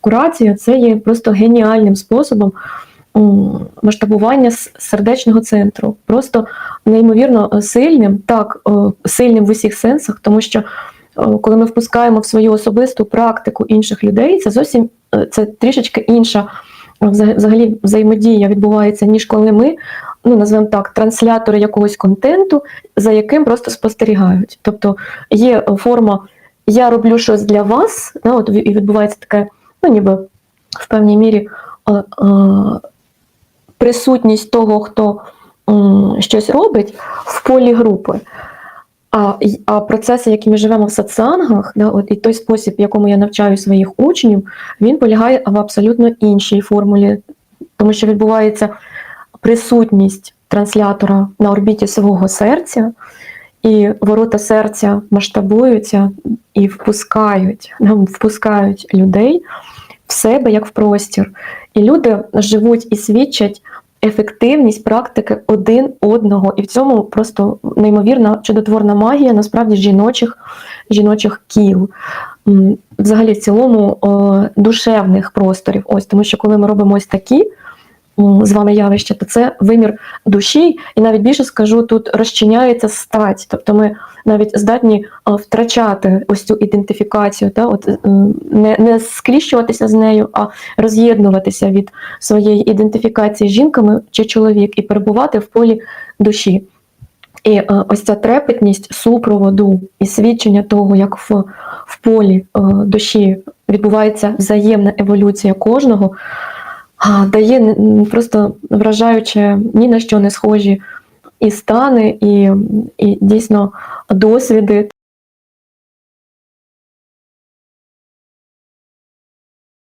курація це є просто геніальним способом масштабування сердечного центру. Просто неймовірно сильним, так, е, сильним в усіх сенсах, тому що е, коли ми впускаємо в свою особисту практику інших людей, це зовсім е, це трішечки інша е, взагалі взаємодія відбувається, ніж коли ми, ну назвемо так, транслятори якогось контенту, за яким просто спостерігають. Тобто є е, форма я роблю щось для вас, да, от, і відбувається таке, ну ніби в певній мірі е, е, присутність того, хто щось робить в полі групи. А, а процеси, які ми живемо в сатсангах, да, от, і той спосіб, в якому я навчаю своїх учнів, він полягає в абсолютно іншій формулі, тому що відбувається присутність транслятора на орбіті свого серця, і ворота серця масштабуються і впускають, впускають людей в себе як в простір. І люди живуть і свідчать ефективність практики один одного. І в цьому просто неймовірна чудотворна магія насправді жіночих, жіночих кіл. Взагалі, в цілому е, душевних просторів. Ось тому, що коли ми робимо ось такі з вами явища, то це вимір душі, і навіть більше скажу, тут розчиняється стать. Тобто ми навіть здатні е, втрачати ось цю ідентифікацію, та от е, не, не скліщуватися з нею, а роз'єднуватися від своєї ідентифікації з жінками чи чоловік і перебувати в полі душі. І е, ось ця трепетність супроводу і свідчення того, як в, в полі душі відбувається взаємна еволюція кожного, дає просто вражаюче ні на що не схожі і стани, і, і дійсно досвіди